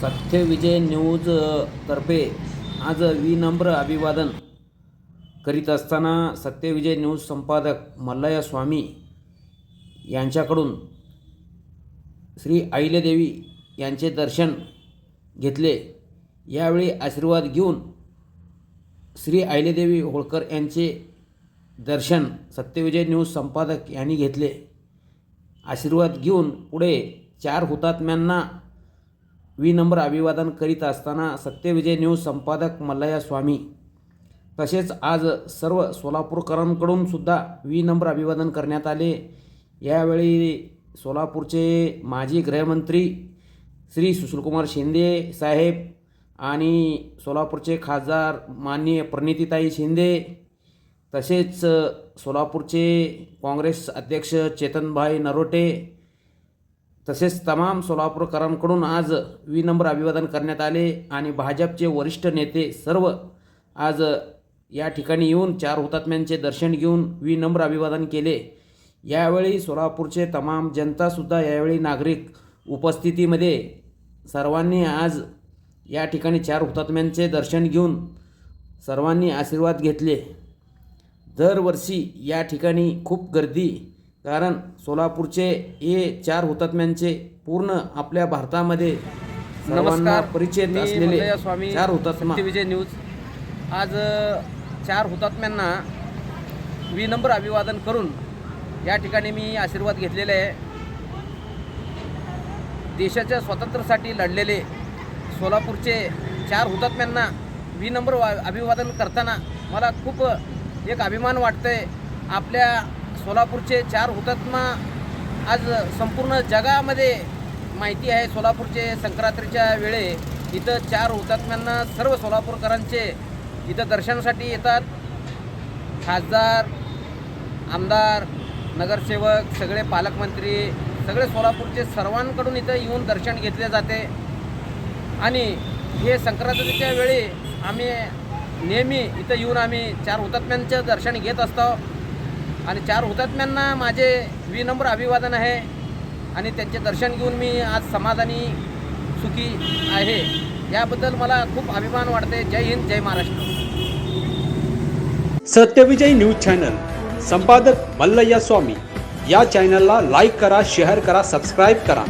सत्य विजय न्यूज तर्फे आज विनम्र अभिवादन करीत असताना सत्यविजय न्यूज संपादक मल्लया स्वामी यांच्याकडून श्री अहिल्यादेवी यांचे दर्शन घेतले. यावेळी आशीर्वाद घेऊन श्री अहिल्यादेवी होळकर यांचे दर्शन सत्यविजय न्यूज संपादक यांनी घेतले. आशीर्वाद घेऊन पुढे चार हुतात्म्यांना विनम्र अभिवादन करीत असताना सत्यविजय न्यूज संपादक मल्लया स्वामी. तसेच आज सर्व सोलापूरकरांकडून सुद्धा विनम्र अभिवादन करण्यात आले. यावेळी सोलापूरचे माजी गृहमंत्री श्री सुशीलकुमार शिंदे साहेब आणि सोलापूरचे खासदार माननीय प्रणितीताई शिंदे तसेच सोलापूरचे काँग्रेस अध्यक्ष चेतनभाई नरोटे तसेच तमाम सोलापूरकरांकडून आज विनम्र अभिवादन करण्यात आले आणि भाजपचे वरिष्ठ नेते सर्व आज या ठिकाणी येऊन चार हुतात्म्यांचे दर्शन घेऊन विनम्र अभिवादन केले. यावेळी सोलापूरचे तमाम जनतासुद्धा यावेळी नागरिक उपस्थितीमध्ये सर्वांनी आज या ठिकाणी चार हुतात्म्यांचे दर्शन घेऊन सर्वांनी आशीर्वाद घेतले. दरवर्षी या ठिकाणी खूप गर्दी कारण सोलापूरचे हे चार हुतात्म्यांचे पूर्ण आपल्या भारतामध्ये नमस्कार. परिचित मी असलेले स्वामी चार हुतात्मा. सत्यविजय न्यूज. आज चार हुतात्म्यांना विनम्र अभिवादन करून या ठिकाणी मी आशीर्वाद घेतलेले आहे. देशाच्या स्वातंत्र्यासाठी लढलेले सोलापूरचे चार हुतात्म्यांना विनम्र वा- अभिवादन करताना मला खूप एक अभिमान वाटतंय. आपल्या सोलापूरचे चार हुतात्मा आज संपूर्ण जगामध्ये माहिती आहे. सोलापूरचे संक्रांतीच्या वेळे इथं चार हुतात्म्यांना सर्व सोलापूरकरांचे इथं दर्शनासाठी येतात. खासदार आमदार नगरसेवक सगळे पालकमंत्री सगळे सोलापूरचे सर्वांकडून इथं येऊन दर्शन घेतले जाते. आणि हे संक्रांतीच्या वेळी आम्ही नेहमी इथं येऊन आम्ही चार हुतात्म्यांचं दर्शन घेत असतो. आणि चार हुतात्म्यांना माझे विनम्र अभिवादन आहे. आणि त्यांचे दर्शन घेऊन मी आज समाधानी सुखी आहे. याबद्दल मला खूप अभिमान वाटते जय हिंद जय महाराष्ट्र. Satyavijay news channel. संपादक मल्लय्या स्वामी. या चॅनलला लाईक करा शेअर करा सबस्क्राईब करा.